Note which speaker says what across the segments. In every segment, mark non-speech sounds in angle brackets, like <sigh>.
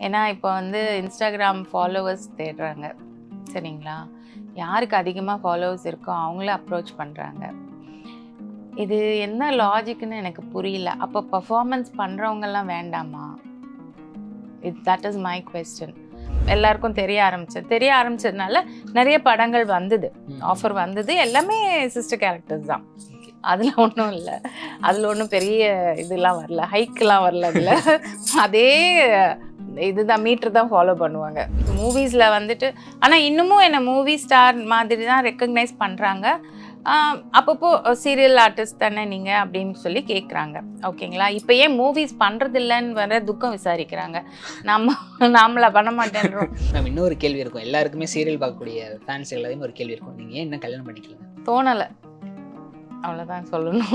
Speaker 1: ஏன்னா இப்போ வந்து இன்ஸ்டாகிராம் ஃபாலோவர்ஸ் தேடுறாங்க. சரிங்களா? யாருக்கு அதிகமாக ஃபாலோவர்ஸ் இருக்கோ அவங்கள அப்ரோச் பண்ணுறாங்க இது என்ன லாஜிக்னு எனக்கு புரியல. அப்போ பர்ஃபார்மன்ஸ் பண்ணுறவங்கெல்லாம் வேண்டாமா? It that is my question எல்லாருக்கும் தெரிய ஆரம்பிச்சது தெரிய ஆரம்பிச்சதுனால நிறைய படங்கள் வந்தது. ஆஃபர் வந்தது. எல்லாமே சிஸ்டர் கேரக்டர்ஸ் தான். அதில் ஒன்றும் இல்லை. அதில் ஒன்றும் பெரிய இதெல்லாம் வரல. ஹைக்கெலாம் வரல அதில். அதே இதுதான் மீட்டர் தான் ஃபாலோ பண்ணுவாங்க. மூவிஸில் வந்துட்டு ஆனால் இன்னமும் என்னை மூவி ஸ்டார் மாதிரி தான் ரெக்கக்னைஸ் பண்ணுறாங்க அப்பப்போ சீரியல் ஆர்டிஸ்ட் தானே நீங்கள் அப்படின்னு சொல்லி கேட்குறாங்க ஓகேங்களா? இப்போ ஏன் மூவிஸ் பண்ணுறதில்லன்னு வர துக்கம் விசாரிக்கிறாங்க. நம்ம நாமளா பண்ண மாட்டேன்றோம்.
Speaker 2: மேம் இன்னொரு கேள்வி இருக்கும். எல்லாருக்குமே சீரியல் பார்க்கக்கூடிய ஃபேன்ஸ் எல்லாத்தையும் ஒரு கேள்வி இருக்கும். நீங்க ஏன் என்ன கல்யாணம் பண்ணிக்கல?
Speaker 1: தோணலை. அவ்வளோதான் சொல்லணும்.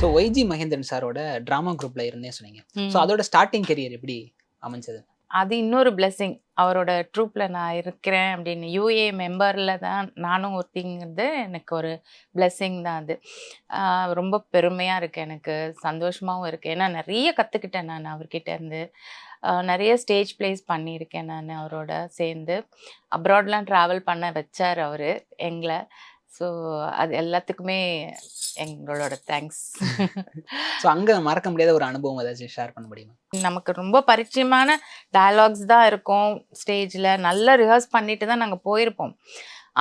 Speaker 2: ஸோ ஒய்ஜி மகேந்திரன் சாரோட டிராமா குரூப்ல இருந்தே சொன்னீங்க. ஸோ அதோட ஸ்டார்டிங் கெரியர் எப்படி அமைஞ்சது?
Speaker 1: அது இன்னொரு blessing. அவரோட ட்ரூப்பில் நான் இருக்கிறேன் அப்படின்னு. யூஏ மெம்பரில் தான் நானும் ஒருத்திங்கிறது எனக்கு ஒரு blessing தான் அது. ரொம்ப பெருமையாக இருக்குது எனக்கு. சந்தோஷமாகவும் இருக்குது ஏன்னா நிறைய கற்றுக்கிட்டேன் நான் அவர்கிட்ட இருந்து. ஆஹ் நிறைய ஸ்டேஜ் ப்ளேஸ் பண்ணியிருக்கேன் நான் அவரோட சேர்ந்து. அப்ராட்லாம் ட்ராவல் பண்ண வச்சார் அவர் எங்களை. ஸோ அது எல்லாத்துக்குமே எங்களோட தேங்க்ஸ்
Speaker 2: ஸோ <laughs> அங்க மறக்க முடியாத ஒரு அனுபவம் ஏதாச்சும் ஷேர் பண்ண முடியுமா?
Speaker 1: நமக்கு ரொம்ப பரிச்சயமான டயலாக்ஸ் தான் இருக்கும் ஸ்டேஜில் நல்லா ரிஹர்ஸ் பண்ணிட்டு தான் நாங்கள் போயிருப்போம்.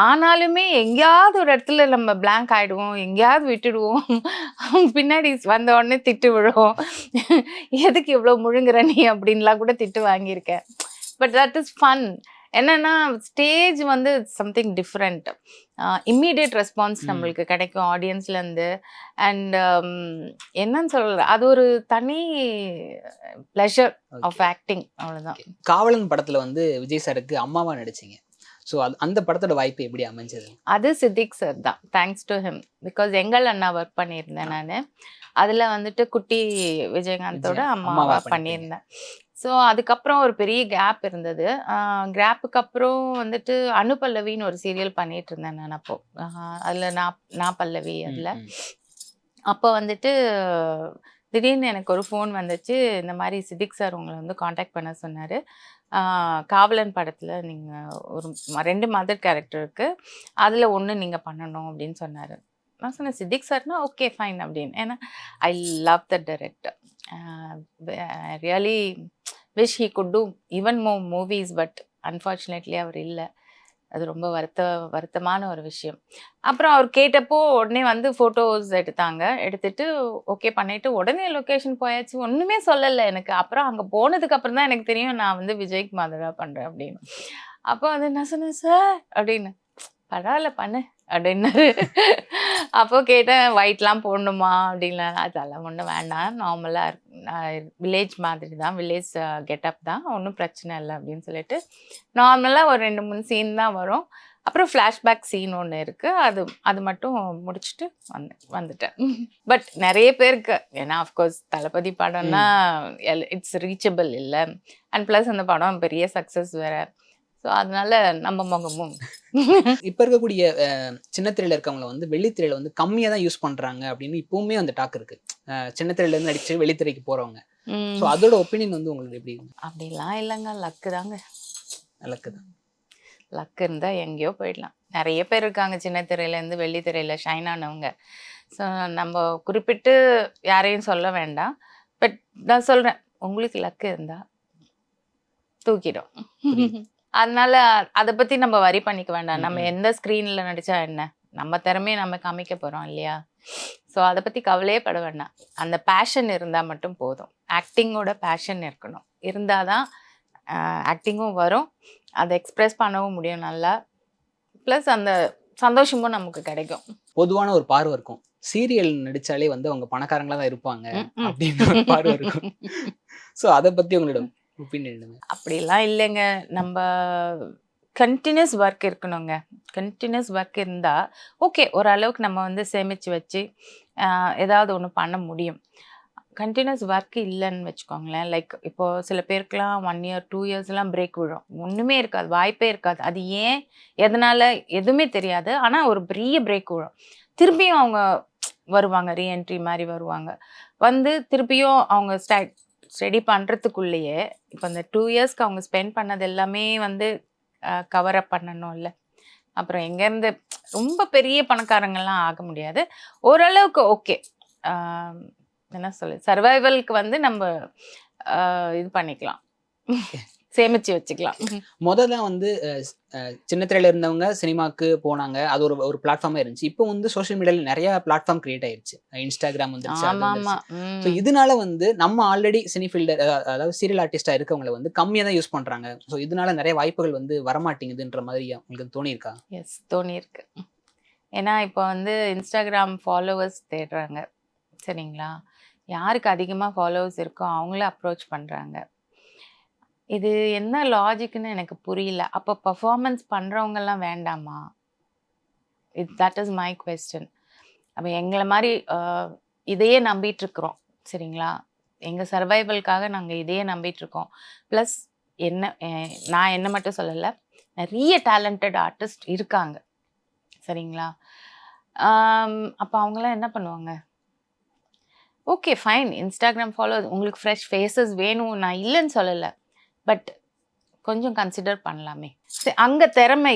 Speaker 1: ஆனாலுமே எங்கேயாவது ஒரு இடத்துல நம்ம blank ஆயிடுவோம். எங்கேயாவது விட்டுடுவோம். பின்னாடி வந்த உடனே திட்டு விழுவோம். எதுக்கு இவ்வளோ முழுங்குற நீ அப்படின்லாம் கூட திட்டு வாங்கியிருக்கேன். பட் தட் இஸ் ஃபன் என்னன்னா ஸ்டேஜ் வந்து சம்திங் டிஃப்ரெண்ட் இம்மீடியட் ரெஸ்பான்ஸ். நம்மளுக்கு கிடைக்கும் ஆடியன்ஸ்லேருந்து அண்ட் என்னன்னு சொல்ற அது ஒரு தனி ப்ளஷர் ஆஃப் ஆக்டிங் அவ்வளோதான்
Speaker 2: காவலன் படத்துல வந்து விஜய் சாருக்கு அம்மாவா நடிச்சீங்க. ஸோ அது அந்த படத்தோட வாய்ப்பு எப்படி அமைஞ்சது?
Speaker 1: அது சித்திக் சார் தான். தேங்க்ஸ் டு ஹிம் பிகாஸ் எங்கள் அண்ணா ஒர்க் பண்ணியிருந்தேன் நான். அதில் வந்துட்டு குட்டி விஜயகாந்தோட
Speaker 2: விஜய்,
Speaker 1: அம்மாவா
Speaker 2: அம்மாவா பண்ணிருந்தீங்க.
Speaker 1: பண்ணியிருந்தேன். ஸோ அதுக்கப்புறம் ஒரு பெரிய கேப் இருந்தது. கேப்புக்கு அப்புறம் வந்துட்டு அனுபல்லவின்னு ஒரு சீரியல் பண்ணிட்டு இருந்தேன் நான் அப்போ. அதில் நான் நான் பல்லவி அதில். அப்போ வந்துட்டு திடீர்னு எனக்கு ஒரு ஃபோன் வந்துச்சு. இந்த மாதிரி சித்திக் சார் உங்களை வந்து காண்டாக்ட் பண்ண சொன்னார். காவலன் படத்தில் நீங்கள் ஒரு ரெண்டு மதர் கேரக்டர் இருக்குது அதில் ஒன்று நீங்கள் பண்ணணும் அப்படின்னு சொன்னார். நான் சொன்னேன் சித்திக் சார்னா ஓகே ஃபைன் அப்படின்னு. ஏன்னா I love the director really wish he good do even more movies but unfortunately அவர் இல்லை. அது ரொம்ப வருத்த வருத்தமான ஒரு விஷயம். அப்புறம் அவர் கேட்டப்போ உடனே வந்து ஃபோட்டோஸ் எடுத்தாங்க. எடுத்துட்டு ஓகே பண்ணிட்டு உடனே லொக்கேஷன் போயாச்சு. ஒன்றுமே சொல்லலை எனக்கு. அப்புறம் அங்கே போனதுக்கு அப்புறம் தான் எனக்கு தெரியும் நான் வந்து விஜய்க்கு மாதிரா பண்ணுறேன் அப்படின்னு. அப்போ வந்து என்ன சொன்னேன் சார் அப்படின்னு. பரவாயில்ல பண்ணு. அப்படின்னாரு. அப்போ கேட்டேன் ஒயிட்லாம் போடணுமா? அப்படின்னா அதெல்லாம் ஒன்றும் வேண்டாம். நார்மலாக வில்லேஜ் மாதிரி தான் வில்லேஜ் கெட்டப் தான். ஒன்றும் பிரச்சனை இல்லை அப்படின்னு சொல்லிட்டு. நார்மலாக ஒரு ரெண்டு மூணு சீன் தான் வரும். அப்புறம் ஃப்ளாஷ்பேக் சீன் ஒன்று இருக்குது அது அது மட்டும் முடிச்சுட்டு வந்து வந்துட்டேன். பட் நிறைய பேருக்கு ஏன்னா அஃப்கோர்ஸ் தளபதி படம்னா இட்ஸ் ரீச்சபிள் இல்லை. அண்ட் ப்ளஸ் அந்த படம் பெரிய சக்ஸஸ் வேற. ஸோ அதனால நம்ம முகமும்.
Speaker 2: இப்ப இருக்கக்கூடிய அஹ், சின்ன திரையில இருக்கவங்க வந்து வெள்ளித்திரையில வந்து கம்மியா தான் யூஸ் பண்றாங்க அப்படின்னு இப்பவுமே அந்த டாக் இருக்கு. அஹ், சின்ன திரையில இருந்து நடிச்சு வெள்ளித்திரைக்கு போறவங்க.
Speaker 1: ம்.
Speaker 2: ஸோ அதோட ஒப்பீனியன் வந்து உங்களுக்கு எப்படி
Speaker 1: அப்படிலாம் இல்லைங்க. லக்கு தாங்க.
Speaker 2: நல்லக்குதான்
Speaker 1: லக் இருந்தால் எங்கேயோ போயிடலாம். நிறைய பேர் இருக்காங்க சின்ன திரையிலேருந்து வெள்ளி திரையில் ஷைன் ஆனவங்க. ஸோ நம்ம குறிப்பிட்டு யாரையும் சொல்ல வேண்டாம். பட் நான் சொல்கிறேன் உங்களுக்கு லக்கு இருந்தா தூக்கிடும். அதனால அதை பற்றி நம்ம வரி பண்ணிக்க வேண்டாம். நம்ம
Speaker 2: ம்ம்.
Speaker 1: எந்த ஸ்க்ரீனில் நடித்தா என்ன? நம்ம திறமையை நம்ம காமிக்க போகிறோம் இல்லையா? ஸோ அதை பற்றி கவலையே பட வேண்டாம். அந்த பேஷன் இருந்தால் மட்டும் போதும். ஆக்டிங்கோட பேஷன் இருக்கணும். இருந்தால் தான் ஆக்டிங்கும் வரும். அதை எக்ஸ்பிரஸ் பண்ணவும் முடியும் நல்லா. ப்ளஸ் அந்த சந்தோஷமும் நமக்கு கிடைக்கும்.
Speaker 2: பொதுவான ஒரு பார்வை இருக்கும். சீரியல் நடிச்சாலே வந்து அவங்க பணக்காரங்களா தான் இருப்பாங்க. அப்படின்னு ஒரு பார்வை இருக்கும். <laughs> ஸோ அதை பத்தி உங்களோட
Speaker 1: அப்படிலாம் இல்லைங்க. நம்ம கண்டினியூஸ் ஒர்க் இருக்கணுங்க. கண்டினியூஸ் ஒர்க் இருந்தால் ஓகே ஓரளவுக்கு நம்ம வந்து சேமித்து வச்சு ஏதாவது ஒன்று பண்ண முடியும். கண்டினியூஸ் ஒர்க் இல்லைன்னு வச்சுக்கோங்களேன். லைக் இப்போ சில பேருக்குலாம் ஒன் இயர் டூ இயர்ஸ்லாம் பிரேக் விழும். ஒன்றுமே இருக்காது வாய்ப்பே இருக்காது. அது ஏன் எதனால் எதுவுமே தெரியாது. ஆனால் ஒரு பெரிய பிரேக் விழும். திருப்பியும் அவங்க வருவாங்க ரீஎன்ட்ரி மாதிரி வருவாங்க. வந்து திருப்பியும் அவங்க ஸ்டை ரெடி பண்ணுறதுக்குள்ளேயே இப்போ இந்த டூ இயர்ஸ்க்கு அவங்க ஸ்பெண்ட் பண்ணது எல்லாமே வந்து கவர் அப் பண்ணணும்ல. அப்புறம் எங்கேருந்து ரொம்ப பெரிய பணக்காரங்கள்லாம் ஆக முடியாது. ஓரளவுக்கு ஓகே என்ன சொல்லு சர்வைவலுக்கு வந்து நம்ம இது பண்ணிக்கலாம். சேமிச்சு வச்சுக்கலாம்.
Speaker 2: முதல்ல வந்து சின்ன திரையில இருந்தவங்க சினிமாக்கு போனாங்க. அது ஒரு ஒரு பிளாட்ஃபார்மா இருந்துச்சு. இப்போ வந்து சோஷியல் மீடியால நிறைய பிளாட்ஃபார்ம் கிரியேட் ஆயிருச்சு. இன்ஸ்டாகிராம் வந்துருச்சு. இதனால வந்து நம்ம ஆல்ரெடி சினி ஃபீல்டர் அதாவது சீரியல் ஆர்டிஸ்டா இருக்கவங்கள வந்து கம்மியாக தான் யூஸ் பண்றாங்க. ஸோ இதனால நிறைய வாய்ப்புகள் வந்து வரமாட்டேங்குதுன்ற மாதிரி உங்களுக்கு தோணியிருக்கா?
Speaker 1: எஸ் தோணியிருக்கு. ஏன்னா இப்போ வந்து இன்ஸ்டாகிராம் ஃபாலோவர்ஸ் தேடுறாங்க. சரிங்களா? யாருக்கு அதிகமாக ஃபாலோவர்ஸ் இருக்கோ அவங்கள அப்ரோச் பண்ணுறாங்க இது என்ன லாஜிக்னு எனக்கு புரியல. அப்போ பர்ஃபார்மன்ஸ் பண்ணுறவங்கெல்லாம் வேண்டாமா? இது தட் இஸ் மை கொஸ்டின் அப்போ எங்களை மாதிரி இதையே நம்பிட்டுருக்குறோம். சரிங்களா? எங்கள் சர்வைவல்காக நாங்கள் இதையே நம்பிட்டுருக்கோம். ப்ளஸ் என்ன நான் என்ன மட்டும் சொல்லலை நிறைய டேலண்டட் ஆர்டிஸ்ட் இருக்காங்க. சரிங்களா? அப்போ அவங்களாம் என்ன பண்ணுவாங்க? ஓகே ஃபைன் இன்ஸ்டாகிராம் ஃபாலோ உங்களுக்கு ஃப்ரெஷ் ஃபேஸஸ் வேணும். நான் இல்லைன்னு சொல்லலை. பட் கொஞ்சம் கன்சிடர் பண்ணலாமே. சரி அங்கே திறமை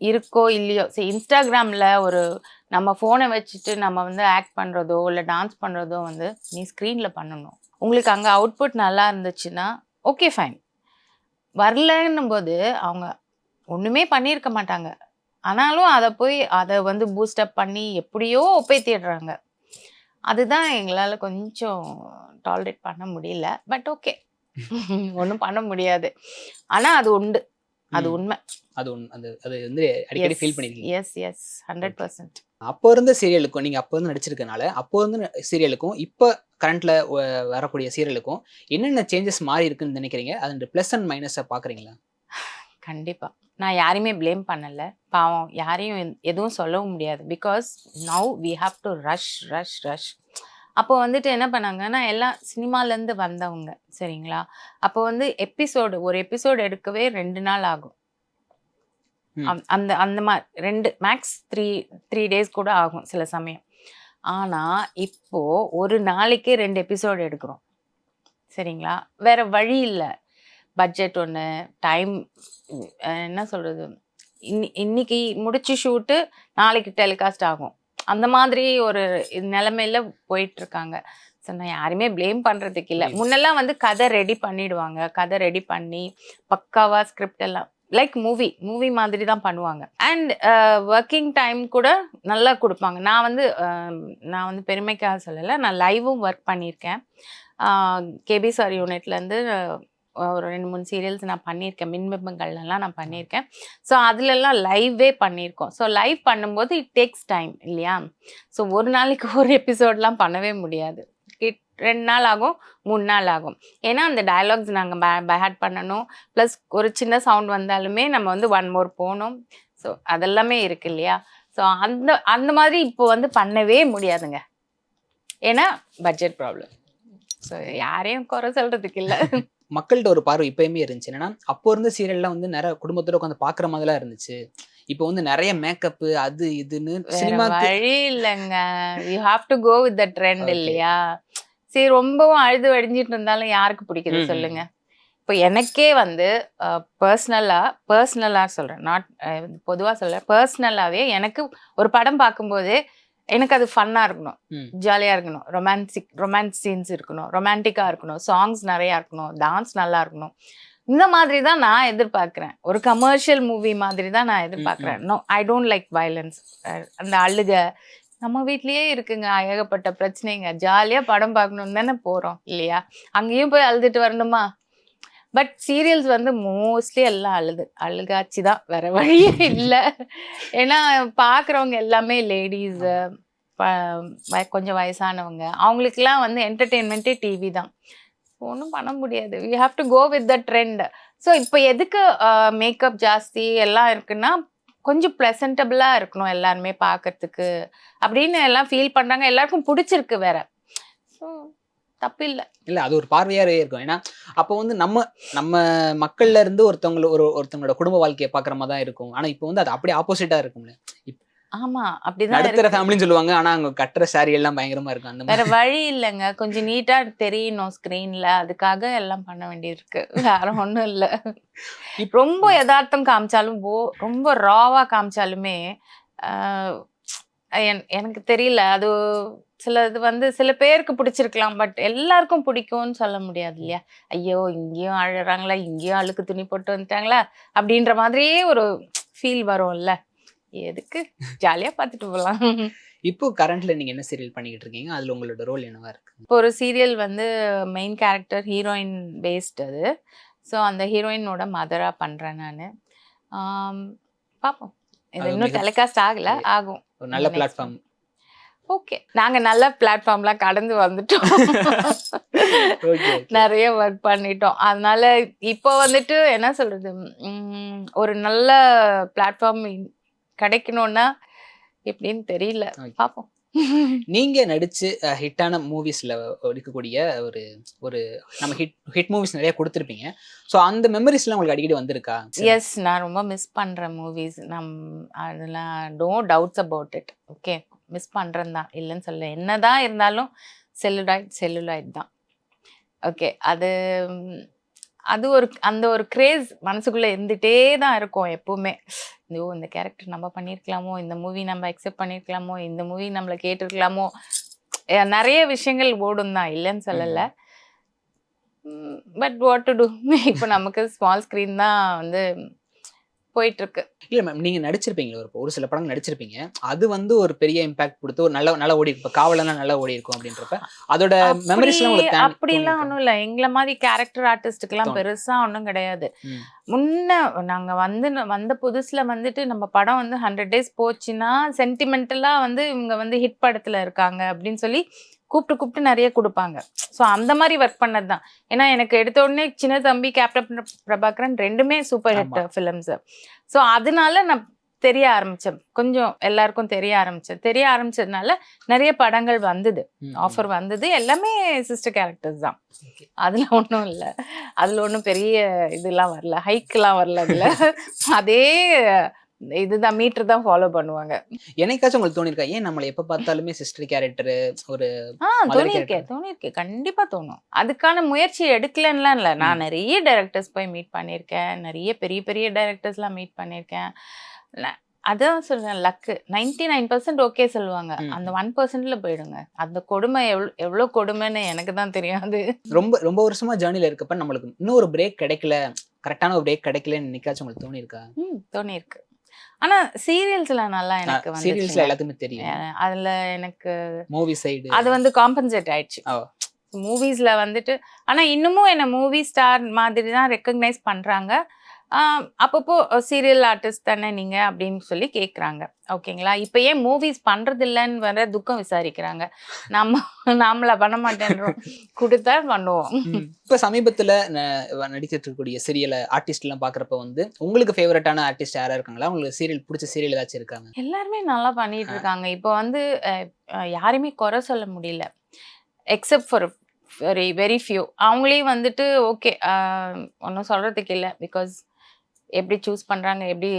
Speaker 1: இருக்கோ இல்லையோ சரி இன்ஸ்டாகிராமில் ஒரு நம்ம ஃபோனை வச்சுட்டு நம்ம வந்து ஆக்ட் பண்ணுறதோ இல்லை டான்ஸ் பண்ணுறதோ வந்து நீ ஸ்க்ரீனில் பண்ணணும். உங்களுக்கு அங்கே அவுட்புட் நல்லா இருந்துச்சுன்னா ஓகே ஃபைன் வரலன்னும் போது அவங்க ஒன்றுமே பண்ணியிருக்க மாட்டாங்க. ஆனாலும் அதை போய் அதை வந்து பூஸ்டப் பண்ணி எப்படியோ ஒப்பேத்திடுறாங்க. அதுதான் எங்களால் கொஞ்சம் டாலரேட் பண்ண முடியல பட் ஓகே ஒன்றும் பண்ண முடியாது. ஆனால் அது உண்டு. அது. உண்மை.
Speaker 2: அது அது அது வந்து அடிக்கடி ஃபீல் பண்ணிருக்கீங்க.
Speaker 1: எஸ் எஸ் ஹண்ட்ரட் பர்சன்ட்
Speaker 2: அப்போ இருந்த சீரியலுக்கும் நீங்க அப்போ வந்து நடிச்சிருக்கனால அப்போ இருந்த சீரியலுக்கும் இப்போ கரண்ட்ல வரக்கூடிய சீரியலுக்கும் என்னென்ன சேஞ்சஸ் மாறி இருக்குன்னு நினைக்கிறீங்க? அது ப்ளஸ் அண்ட் மைனஸை பாக்குறீங்களா?
Speaker 1: கண்டிப்பாக நான் யாரையுமே ப்ளேம் பண்ணல. பாவம். யாரையும் எதுவும் சொல்லவும் முடியாது. Because now we have to rush rush rush அப்போ வந்துட்டு என்ன பண்ணாங்கன்னா எல்லாம் சினிமாலேருந்து வந்தவங்க சரிங்களா? அப்போ வந்து எபிசோடு ஒரு எபிசோடு எடுக்கவே ரெண்டு நாள் ஆகும். அந்த அந்த மாதிரி ரெண்டு மேக்ஸ் த்ரீ த்ரீ டேஸ் கூட ஆகும் சில சமயம். ஆனால் இப்போ ஒரு நாளைக்கே ரெண்டு எபிசோடு எடுக்கிறோம் சரிங்களா? வேற வழி இல்லை. பட்ஜெட் ஒன்று டைம் என்ன சொல்கிறது இன்னி இன்னைக்கு முடிச்சு ஷூட்டு நாளைக்கு டெலிகாஸ்ட் ஆகும். அந்த மாதிரி ஒரு நிலமையில போயிட்டு இருக்காங்க ஸோ நான் யாருமே ப்ளேம் பண்ணுறதுக்கு இல்லை. முன்னெல்லாம் வந்து கதை ரெடி பண்ணிடுவாங்க. கதை ரெடி பண்ணி பக்காவா ஸ்கிரிப்ட் எல்லாம் லைக் மூவி மூவி மாதிரி தான் பண்ணுவாங்க. அண்ட் ஒர்க்கிங் டைம் கூட நல்லா கொடுப்பாங்க. நான் வந்து அஹ், நான் வந்து பெருமைக்காக சொல்லலை நான் லைவும் ஒர்க் பண்ணியிருக்கேன். கேபி சார் யூனிட்லேருந்து ஒரு ரெண்டு மூணு சீரியல்ஸ் நான் பண்ணியிருக்கேன். மின்பிம்பங்கள்லாம் நான் பண்ணியிருக்கேன். ஸோ அதுலலாம் லைவே பண்ணியிருக்கோம். ஸோ லைவ் பண்ணும்போது இட் டேக்ஸ் டைம் இல்லையா? ஸோ ஒரு நாளைக்கு <laughs> ஒரு எபிசோட்லாம் பண்ணவே முடியாது. கிட் ரெண்டு நாள் ஆகும் மூணு நாள் ஆகும். ஏன்னா அந்த டயலாக்ஸ் நாங்கள் பே பேட் பண்ணணும். ப்ளஸ் ஒரு சின்ன சவுண்ட் வந்தாலுமே நம்ம வந்து ஒன் மோர் போகணும். ஸோ அதெல்லாமே இருக்கு இல்லையா? ஸோ அந்த அந்த மாதிரி இப்போ வந்து பண்ணவே முடியாதுங்க. ஏன்னா பட்ஜெட் ப்ராப்ளம் ஸோ யாரையும் குறை சொல்கிறதுக்கு இல்லை. <laughs>
Speaker 2: மக்கள்கிட்ட ஒரு பார்வை இப்பயுமே இருந்துச்சு. என்னன்னா அப்போ இருந்த சீரியல்லாம் வந்து நிறைய குடும்பத்தோட உட்காந்து பாக்குற மாதிரிலாம் இருந்துச்சு. இப்போ வந்து நிறைய மேக்கப் அது இதுன்னு சினிமாக்கு
Speaker 1: வழி இல்லைங்க. You have to go with the trend. இல்லையா? சரி ரொம்பவும் அழுது வடிஞ்சிட்டு இருந்தாலும் யாருக்கு பிடிக்குது சொல்லுங்க. இப்போ எனக்கே வந்து பர்சனலா பர்சனலா சொல்றேன். நாட் பொதுவா சொல்றேன். பர்சனலாவே எனக்கு ஒரு படம் பார்க்கும்போது எனக்கு அது ஃபன்னா இருக்கணும். ஜாலியா இருக்கணும். ரொமான்சிக் ரொமான்ஸ் சீன்ஸ் இருக்கணும். ரொமான்டிக்கா இருக்கணும். சாங்ஸ் நிறைய இருக்கணும். டான்ஸ் நல்லா இருக்கணும். இந்த மாதிரி தான் நான் எதிர்பார்க்கிறேன். ஒரு கமர்ஷியல் மூவி மாதிரி தான் நான் எதிர்பார்க்கிறேன். No I don't like violence அந்த அழுக. நம்ம வீட்லயே இருக்குங்க ஏகப்பட்ட பிரச்சனைங்க. ஜாலியா படம் பார்க்கணும்னு தானே போறோம் இல்லையா? அங்கேயும் போய் அழுதுட்டு வரணுமா? பட் சீரியல்ஸ் வந்து மோஸ்ட்லி எல்லாம் அழுது. அழுகாச்சு தான் வேற வழியே <laughs> இல்லை. ஏன்னா பார்க்குறவங்க எல்லாமே லேடிஸ் கொஞ்சம் வயசானவங்க. அவங்களுக்குலாம் வந்து என்டர்டெயின்மெண்ட்டே டிவி தான். ஒன்றும் பண்ண முடியாது. We have to go with the trend so இப்போ எதுக்கு மேக்கப் ஜாஸ்தி எல்லாம் இருக்குன்னா கொஞ்சம் ப்ளசன்டபுளாக இருக்கணும் எல்லாருமே பார்க்கறதுக்கு அப்படின்னு எல்லாம் ஃபீல் பண்ணுறாங்க எல்லாருக்கும் பிடிச்சிருக்கு வேற. ஸோ தப்பு இல்ல
Speaker 2: இல்ல அது ஒரு பார்வையாவே இருக்கும். ஏன்னா அப்போ வந்து நம்ம நம்ம மக்கள்ல இருந்து ஒருத்தவங்க ஒரு ஒருத்தவங்களோட குடும்ப வாழ்க்கையை பாக்குற மாதிரி தான் இருக்கும். ஆனா இப்போ வந்து அது அப்படியே ஆப்போசிட்டா இருக்கும்ல.
Speaker 1: ஆமா அப்படிதான்
Speaker 2: நடுத்தர. ஃபேமிலின்னு சொல்லுவாங்க. ஆனா அவங்க கட்டுற சாரி எல்லாம் பயங்கரமா இருக்கும். அந்த
Speaker 1: வேற வழி இல்லைங்க. கொஞ்சம் நீட்டா தெரியணும் ஸ்கிரீன்ல அதுக்காக எல்லாம் பண்ண வேண்டியிருக்கு. வேற ஒண்ணும் இல்ல. ரொம்ப யதார்த்தம் காமிச்சாலும் போ ரொம்ப ராவா காமிச்சாலுமே எனக்கு தெரியல. அது சில இது வந்து சில பேருக்கு பிடிச்சிருக்கலாம் பட் எல்லாருக்கும் பிடிக்கும்னு சொல்ல முடியாது இல்லையா ஐயோ இங்கேயும் அழுறாங்களா இங்கேயும் அழுக்கு துணி போட்டு வந்துட்டாங்களா? அப்படின்ற மாதிரியே ஒரு ஃபீல் வரும்ல. எதுக்கு? ஜாலியா பார்த்துட்டு போகலாம்
Speaker 2: இப்போ கரண்ட்ல நீங்க என்ன சீரியல் பண்ணிக்கிட்டு இருக்கீங்க? அதுல உங்களோட ரோல் என்னவா இருக்கு?
Speaker 1: இப்போ ஒரு சீரியல் வந்து மெயின் கேரக்டர் ஹீரோயின் பேஸ்ட் அது. ஸோ அந்த ஹீரோயினோட மதரா பண்றேன் நான். பார்ப்போம் இது இன்னும் டெலிகாஸ்ட் ஆகல ஆகும்.
Speaker 2: ஒரு நல்ல பிளாட்ஃபார்ம்
Speaker 1: ஓகே. நாங்க நல்ல பிளாட்ஃபார்ம்லாம் கடந்து வந்துட்டோம். நிறைய ஒர்க் பண்ணிட்டோம். அதனால இப்போ வந்துட்டு என்ன சொல்றது? ஒரு நல்ல பிளாட்ஃபார்ம் கிடைக்கணும்னா எப்படின்னு தெரியல. பார்ப்போம்.
Speaker 2: நீங்க நடிச்சு ஹிட்டான மூவிஸ்ல இருக்கக்கூடிய ஒரு ஒரு நம்ம ஹிட் ஹிட் மூவிஸ் நிறைய கொடுத்துருப்பீங்க. ஸோ அந்த மெமரிஸ்லாம் உங்களுக்கு அடிக்கடி வந்திருக்கா?
Speaker 1: எஸ் நான் ரொம்ப மிஸ் பண்ற மூவிஸ் நம் அதெல்லாம் to doubts about it okay miss பண்றேன் தான். இல்லைன்னு சொல்ல என்னதான் இருந்தாலும் செல்லுலாய்ட் செல்லுலாய்ட் தான். ஓகே அது அது ஒரு அந்த ஒரு கிரேஸ் மனசுக்குள்ள இருந்துட்டே தான் இருக்கும் எப்பவுமே. ஐயோ இந்த கேரக்டர் நம்ம பண்ணியிருக்கலாமோ இந்த மூவி நம்ம அக்செப்ட் பண்ணியிருக்கலாமோ இந்த மூவி நம்மளை கேட்டிருக்கலாமோ. நிறைய விஷயங்கள் ஓடும் தான் இல்லைன்னு சொல்லலை. பட் வாட் டு டூ இப்போ நமக்கு ஸ்மால் ஸ்க்ரீன் தான் வந்து போயிட்டு இருக்கு
Speaker 2: இல்ல மேம் நீங்க நடிச்சிருப்பீங்களா ஒரு ஒரு சில படங்கள் நடிச்சிருப்பீங்க அது வந்து ஒரு பெரிய இம்பாக்ட் கொடுத்து ஒரு நல்ல நல்லா ஓடி இருக்கும் காவலெல்லாம் நல்லா ஓடி இருக்கும் அப்படின்றப்ப அதோட உங்களுக்கு தே-
Speaker 1: அப்படிலாம்? ஒண்ணும் இல்ல எங்களை மாதிரி கேரக்டர் ஆர்டிஸ்டுக்கெல்லாம். பெருசா ஒண்ணும் கிடையாது. முன்ன நாங்க வந்து வந்த புதுசுல வந்துட்டு நம்ம படம் வந்து ஹண்ட்ரட் டேஸ் போச்சுன்னா சென்டிமெண்டலா வந்து இவங்க வந்து ஹிட் படத்துல இருக்காங்க அப்படின்னு சொல்லி கூப்பிட்டு கூப்பிட்டு நிறைய கொடுப்பாங்க. ஸோ அந்த மாதிரி ஒர்க் பண்ணது தான் ஏன்னா எனக்கு எடுத்த உடனே சின்ன தம்பி கேப்டன் பிரபாகரன் ரெண்டுமே சூப்பர் ஹிட் ஃபிலிம்ஸ் ஸோ அதனால நான் தெரிய ஆரம்பிச்சேன். கொஞ்சம் எல்லாருக்கும் தெரிய ஆரம்பிச்சேன். தெரிய ஆரம்பிச்சதுனால நிறைய படங்கள் வந்தது. ஆஃபர் வந்தது. எல்லாமே சிஸ்டர் கேரக்டர்ஸ் தான். அதுல ஒன்றும் இல்லை. அதுல ஒன்றும் பெரிய இதெல்லாம் வரல. ஹைக்கெல்லாம் வரல அதுல. அதே இதுதான் மீட்டர் தான் ஃபாலோ பண்ணுவாங்க.
Speaker 2: என்னைக்காச்சும் உங்களுக்கு தோணிருக்கா? ஏன் நம்மளை எப்ப பார்த்தாலுமே சிஸ்டர் கேரக்டர் ஒரு
Speaker 1: ஆ
Speaker 2: character.
Speaker 1: தோணியிருக்கேன் கண்டிப்பா தோணும். அதுக்கான முயற்சி எடுக்கலன்னுலாம் இல்லை. நான் நிறைய டைரக்டர்ஸ் போய் மீட் பண்ணியிருக்கேன். நிறைய பெரிய பெரிய டைரக்டர்ஸ்லாம் மீட் பண்ணியிருக்கேன். அதான் சொல்றேன் luck ninety nine percent okay சொல்லுவாங்க. அந்த ஒன் பர்சன்ட்ல போயிடுங்க. அந்த கொடுமை எவ்வளோ எவ்வளோ கொடுமைன்னு எனக்கு தான் தெரியாது.
Speaker 2: ரொம்ப ரொம்ப வருஷமா ஜேர்னில இருக்கப்ப நம்மளுக்கு இன்னும் ஒரு பிரேக் கிடைக்கல. கரெக்டான ஒரு பிரேக் கிடைக்கலன்னு என்னைக்காச்சும் உங்களுக்கு தோணிருக்கா
Speaker 1: ம் தோணியிருக்கு. ஆனா சீரியல்ஸ்ல நல்லா எனக்கு
Speaker 2: சீரியல்ஸ்ல
Speaker 1: வந்து
Speaker 2: எல்லாத்துக்குமே தெரியும்.
Speaker 1: அதுல எனக்கு
Speaker 2: மூவி சைடு
Speaker 1: அது வந்து காம்பன்சேட் ஆயிடுச்சு. மூவிஸ்ல வந்துட்டு ஆனா இன்னமும் என்ன மூவி ஸ்டார் மாதிரி தான் ரெக்கக்னைஸ் பண்றாங்க. அப்பப்போ சீரியல் ஆர்டிஸ்ட் தானே நீங்க அப்படின்னு சொல்லி கேக்குறாங்க. ஓகேங்களா? இப்போ ஏன் மூவிஸ் பண்றது இல்லைன்னு வர துக்கம் விசாரிக்கிறாங்க. நம்ம நாமளா பண்ண மாட்டேன்றோம். கொடுத்தா பண்ணுவோம்.
Speaker 2: இப்ப சமீபத்துல நடிச்சிட்டு இருக்கக்கூடிய சீரியல் ஆர்டிஸ்ட் எல்லாம் பாக்குறப்ப வந்து உங்களுக்கு ஃபேவரட்டான ஆர்டிஸ்ட் யாரா இருக்காங்களா? உங்களுக்கு சீரியல் பிடிச்ச சீரியல் ஏதாச்சும் இருக்காங்க
Speaker 1: எல்லாருமே நல்லா பண்ணிட்டு இருக்காங்க இப்போ வந்து யாரையுமே குறை சொல்ல முடியல. Except for very very few அவங்களே வந்துட்டு ஓகே ஒன்றும் சொல்றதுக்கு இல்லை. பிகாஸ் எப்படி சூஸ் பண்றாங்க எப்படி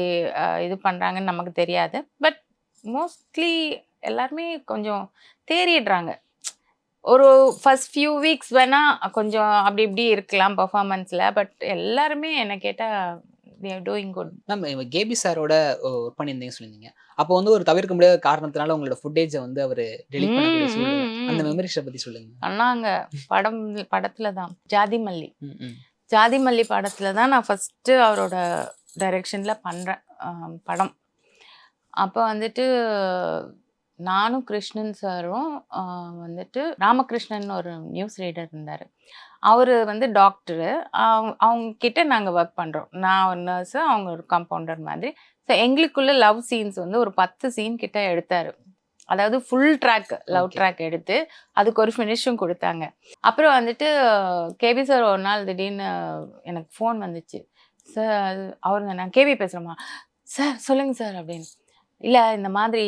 Speaker 1: இது பண்றாங்கன்னு நமக்கு தெரியாது. பட் மோஸ்ட்லி எல்லாருமே கொஞ்சம் தேறிடுறாங்க. ஒரு ஃபர்ஸ்ட் ஃபியூ வீக்ஸ் வேணா கொஞ்சம் அப்படி இப்படி இருக்கலாம் பர்ஃபார்மன்ஸில் பட் எல்லாருமே என்ன கேட்டால் டூயிங் குட்
Speaker 2: மேம் கேபி சாரோட ஒர்க் பண்ணியிருந்தீங்க சொல்லியிருந்தீங்க. அப்போ வந்து ஒரு தவிர்க்க முடியாத காரணத்தினால உங்களோட ஃபுட்டேஜை வந்து அவர் டெலிட்
Speaker 1: ம்.
Speaker 2: அந்த மெமரிஸை பத்தி சொல்லுங்க.
Speaker 1: பண்ணாங்க படம் படத்துல தான் ஜாதி மல்லி
Speaker 2: ஜாதிமல்லி படத்தில்
Speaker 1: ஜாதி மல்லி தான் நான் ஃபஸ்ட்டு அவரோட டைரெக்ஷனில் பண்ணுறேன் படம். அப்போ வந்துட்டு நானும் கிருஷ்ணன் சாரும் வந்துட்டு ராமகிருஷ்ணன் ஒரு நியூஸ் ரீடர் இருந்தார். அவர் வந்து டாக்டரு அவங்க கிட்டே நாங்கள் ஒர்க் பண்ணுறோம் நான் ஒரு நர்ஸு அவங்க ஒரு கம்பவுண்டர் மாதிரி. ஸோ எங்களுக்குள்ள லவ் சீன்ஸ் வந்து ஒரு பத்து சீன் கிட்ட எடுத்தார். அதாவது ஃபுல் ட்ராக் லவ். ட்ராக் எடுத்து அதுக்கு ஒரு ஃபினிஷும் கொடுத்தாங்க. அப்புறம் வந்துட்டு கேபி சார் ஒரு நாள் திடீர்னு எனக்கு ஃபோன் வந்துச்சு. சார் அவருங்க நான் கேபி பேசுகிறேம்மா சார் சொல்லுங்க சார் அப்படின்னு. இல்லை இந்த மாதிரி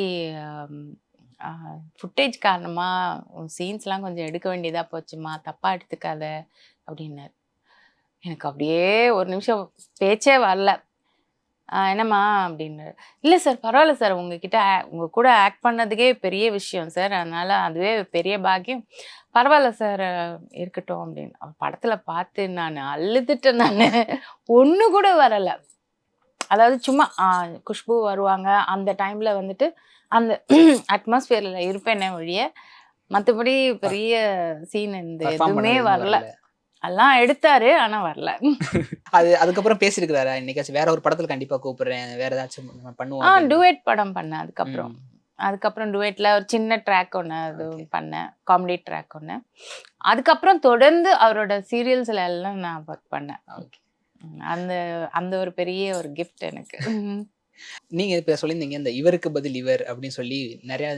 Speaker 1: ஃபுட்டேஜ் காரணமாக சீன்ஸ்லாம் கொஞ்சம் எடுக்க வேண்டியதாக போச்சுமா தப்பாக எடுத்துக்காத அப்படின்னாரு. எனக்கு அப்படியே ஒரு நிமிஷம் பேச்சே வரல. என்னம்மா அப்படின்னாரு இல்லை சார் பரவாயில்ல சார் உங்ககிட்ட உங்க கூட ஆக்ட் பண்ணதுக்கே பெரிய விஷயம் சார் அதனால அதுவே பெரிய பாக்கியம். பரவாயில்ல சார் இருக்கட்டும் அப்படின்னு. படத்துல பார்த்து நான் அழுதுட்டேன் நான். ஒன்று கூட வரல. அதாவது சும்மா குஷ்பு வருவாங்க. அந்த டைம்ல வந்துட்டு அந்த <clears throat> அட்மாஸ்பியர்ல இருப்பேனே ஒழிய மற்றபடி பெரிய சீன் இந்த எதுவுமே வரல. எல்லாம் எடுத்தாரு ஆனா வரல.
Speaker 2: அது அதுக்கப்புறம் பேசியிருக்கிறாரா? இன்னைக்காச்சும் வேற ஒரு படத்துல கண்டிப்பா கூப்பிடுறேன். வேற ஏதாச்சும் பண்ணுவோம்.
Speaker 1: டுவேட் படம் பண்ணேன் அதுக்கப்புறம். அதுக்கப்புறம் டுவேட்ல ஒரு சின்ன ட்ராக் ஒன்று அது பண்ணேன். காமெடி ட்ராக் ஒன்று அதுக்கப்புறம் தொடர்ந்து அவரோட சீரியல்ஸ்ல எல்லாம் நான் ஒர்க் பண்ணேன். அந்த அந்த ஒரு பெரிய ஒரு கிஃப்ட் எனக்கு.
Speaker 2: நீங்க இப்ப சொல்லியிருந்தீங்க இந்த இவருக்கு பதில் இவர் அப்படின்னு சொல்லி நிறைய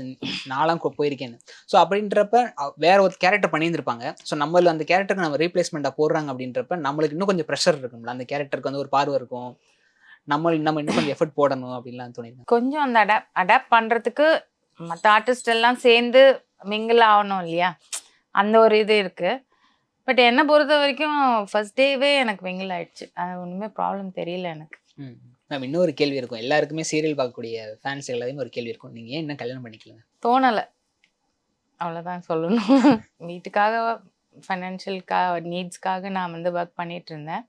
Speaker 2: நாளாம் போயிருக்கேன்னு. ஸோ அப்படின்றப்ப வேற ஒரு கேரக்டர் பண்ணியிருந்திருப்பாங்க. ஸோ நம்மள அந்த கேரக்டருக்கு நம்ம ரீப்ளேஸ்மெண்ட்டாக போடுறாங்க அப்படின்றப்ப நம்மளுக்கு இன்னும் கொஞ்சம் ப்ரெஷர் இருக்கும்ல. அந்த கேரக்டருக்கு வந்து ஒரு பார்வை இருக்கும். நம்ம நம்ம இன்னும் கொஞ்சம் எஃபர்ட் போடணும் அப்படின்லாம் தோணிருந்தேன்
Speaker 1: கொஞ்சம் அந்த அடாப்ட் அடாப்ட் பண்றதுக்கு மற்ற ஆர்டிஸ்ட் எல்லாம் சேர்ந்து மிங்கிள் ஆகணும் இல்லையா? அந்த ஒரு இது இருக்கு. பட் என்னை பொறுத்த வரைக்கும் ஃபர்ஸ்ட் டேவே எனக்கு மிங்கிள் ஆயிடுச்சு. அது ஒன்றுமே ப்ராப்ளம் தெரியல எனக்கு.
Speaker 2: மேம் இன்னொரு கேள்வி இருக்கும். எல்லாருக்குமே சீரியல் பார்க்கக்கூடிய ஃபேன்ஸ் எல்லாத்தையும் ஒரு கேள்வி இருக்கும். நீங்க ஏன் இன்னும் கல்யாணம் பண்ணிக்கல?
Speaker 1: தோணலை. அவ்வளோதான் சொல்லணும். <laughs> வீட்டுக்காக ஃபைனான்ஷியலுக்காக நீட்ஸ்க்காக நான் வந்து ஒர்க் பண்ணிட்டு இருந்தேன்.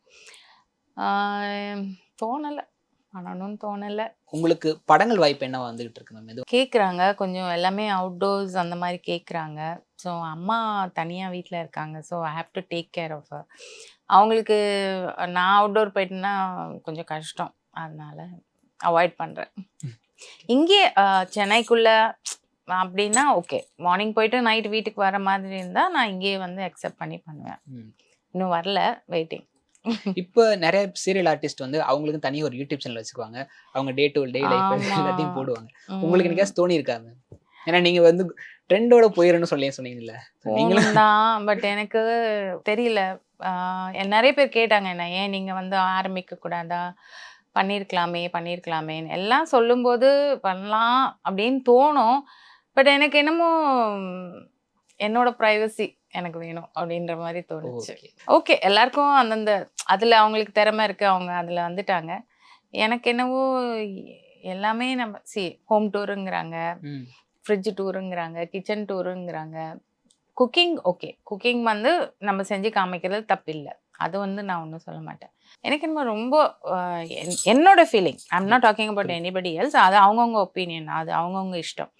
Speaker 1: தோணலை. பண்ணணும்னு தோணலை.
Speaker 2: உங்களுக்கு படங்கள் வாய்ப்பு என்னவா வந்துகிட்டு இருக்கு மேம்? எதுவும்
Speaker 1: கேட்குறாங்க கொஞ்சம் எல்லாமே அவுட்டோர்ஸ் அந்த மாதிரி கேட்குறாங்க ஸோ அம்மா தனியாக வீட்டில் இருக்காங்க. So I have to take care of அவங்களுக்கு நான் அவுட்டோர் போயிட்டேன்னா கொஞ்சம் கஷ்டம். அதனால அவாய்ட் பண்ணுறேன் இங்கே சென்னைக்குள்ள அப்படின்னா ஓகே மார்னிங் போயிட்டு நைட் வீட்டுக்கு வர மாதிரி இருந்தால் நான் இங்கேயே வந்து அக்செப்ட் பண்ணி பண்ணுவேன். இன்னும் வரல வெயிட்டிங் <laughs>
Speaker 2: இப்போ நிறைய சீரியல் ஆர்டிஸ்ட் வந்து அவங்களுக்கு தனி ஒரு யூடியூப் சேனல் வச்சுக்குவாங்க. அவங்க டே டு டே லைஃப். எல்லாத்தையும் போடுவாங்க. உங்களுக்கு என்னைக்காச்சும் தோணி இருக்காங்க ஏன்னா நீங்க வந்து ட்ரெண்டோட போயிருன்னு சொல்லி சொன்னீங்கல்ல? நீங்களும்
Speaker 1: தான் பட் எனக்கு தெரியல. நிறைய பேர் கேட்டாங்க என்ன ஏன் நீங்க வந்து ஆரம்பிக்க கூடாதா பண்ணியிருக்கலாமே பண்ணியிருக்கலாமேன்னு எல்லாம் சொல்லும்போது பண்ணலாம் அப்படின்னு தோணும். பட் எனக்கு என்னமோ என்னோட ப்ரைவசி எனக்கு வேணும் அப்படின்ற மாதிரி தோணுச்சு. ஓகே. எல்லாருக்கும் அந்தந்த அதில் அவங்களுக்கு திறமை இருக்கு அவங்க அதில் வந்துட்டாங்க. எனக்கு என்னவோ எல்லாமே நம்ம சி ஹோம் டூருங்கிறாங்க. ஃப்ரிட்ஜ் டூருங்கிறாங்க கிச்சன் டூருங்கிறாங்க குக்கிங் ஓகே குக்கிங் வந்து நம்ம செஞ்சு காமிக்கிறது தப்பில்லை. அது வந்து நான் ஒன்றும் சொல்ல மாட்டேன். எனக்கு என்னமோ ரொம்ப என்னோட feeling I'm not talking about anybody else அது அவங்கவுங்க ஒப்பீனியன் அது அவங்கவுங்க இஷ்டம்.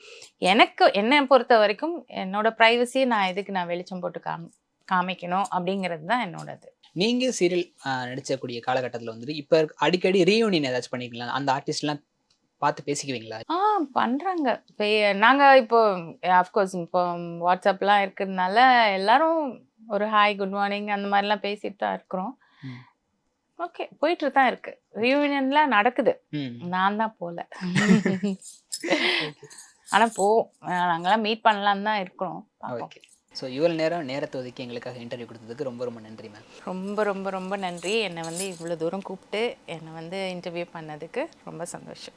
Speaker 1: எனக்கு என்னை பொறுத்த வரைக்கும் என்னோட ப்ரைவசியை நான் எதுக்கு நான் வெளிச்சம் போட்டு காமி காமிக்கணும் அப்படிங்கிறது தான் என்னோடது.
Speaker 2: நீங்க சீரியல் நடிச்சக்கூடிய காலகட்டத்துல வந்துட்டு இப்ப அடிக்கடி ரீயூனியன் ஏதாச்சும் பண்ணிக்கலாம் அந்த ஆர்டிஸ்ட்லாம் பார்த்து பேசிக்குவீங்களா?
Speaker 1: ஆ பண்றாங்க. இப்போ நாங்க இப்போ அஃப்கோர்ஸ் இப்போ வாட்ஸ்அப்லாம் இருக்கிறதுனால எல்லாரும் ஒரு ஹாய் குட் மார்னிங் அந்த மாதிரிலாம் பேசிட்டு தான் இருக்கிறோம். ஓகே போயிட்டு தான் இருக்கு. ரியூனியன்லாம் நடக்குது. நான் தான் போல. <laughs> ஆனா போவோம். நாங்கெல்லாம் மீட் பண்ணலாம்னு தான் இருக்கிறோம்.
Speaker 2: ஓகே ஸோ இவ்வளவு நேரம் நேரத்தை ஒதுக்கி எங்களுக்காக இன்டர்வியூ கொடுத்ததுக்கு ரொம்ப ரொம்ப நன்றி மேம்
Speaker 1: ரொம்ப ரொம்ப ரொம்ப நன்றி. என்னை வந்து இவ்வளோ தூரம் கூப்பிட்டு என்னை வந்து இன்டர்வியூ பண்ணதுக்கு ரொம்ப சந்தோஷம்.